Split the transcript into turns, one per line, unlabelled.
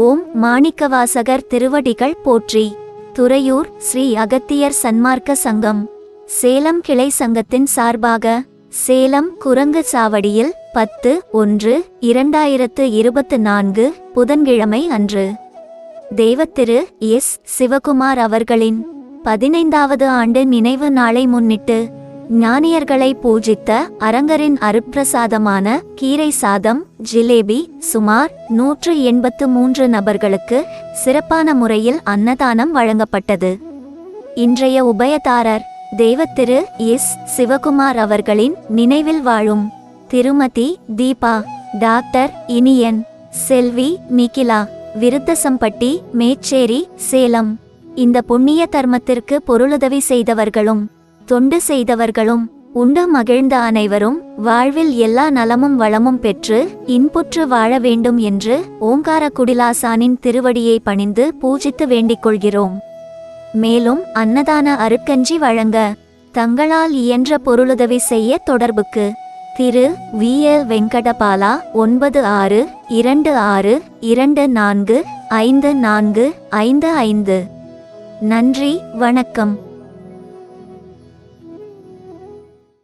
ஓம் மாணிக்கவாசகர் திருவடிகள் போற்றி. துறையூர் ஸ்ரீ அகத்தியர் சன்மார்க்க சங்கம். சேலம் கிளை சங்கத்தின் சார்பாக சேலம் குரங்கு சாவடியில் பத்து ஒன்று இரண்டாயிரத்து இருபத்து நான்கு புதன்கிழமை அன்று. தேவத்திரு எஸ். சிவகுமார் அவர்களின் பதினைந்தாவது ஆண்டு நினைவு நாளை முன்னிட்டு ஞானியர்களை பூஜித்த அரங்கரின் அருட்பிரசாதமான கீரை சாதம் ஜிலேபி சுமார் நூற்று எண்பத்து மூன்று நபர்களுக்கு சிறப்பான முறையில் அன்னதானம் வழங்கப்பட்டது. இன்றைய உபயதாரர் தேவத்திரு எஸ். சிவகுமார் அவர்களின் நினைவில் வாழும் திருமதி தீபா டாக்டர் இனியன் செல்வி நிகிலா விருத்தசம்பட்டி மேச்சேரி சேலம். இந்த புண்ணிய தர்மத்திற்கு பொருளுதவி செய்தவர்களும் தொண்டு செய்தவர்களும் உண்டு மகிழ்ந்த அனைவரும் வாழ்வில் எல்லா நலமும் வளமும் பெற்று இன்புற்று வாழ வேண்டும் என்று ஓங்கார குடிலாசானின் திருவடியை பணிந்து பூஜித்து வேண்டிக் கொள்கிறோம். மேலும் அன்னதான அருக்கஞ்சி வழங்க தங்களால் இயன்ற பொருளுதவி செய்ய தொடர்புக்கு திரு. வி. எல் வெங்கடபாலா ஒன்பது ஆறு இரண்டு ஆறு இரண்டு நான்கு ஐந்து நான்கு ஐந்து ஐந்து. நன்றி வணக்கம்.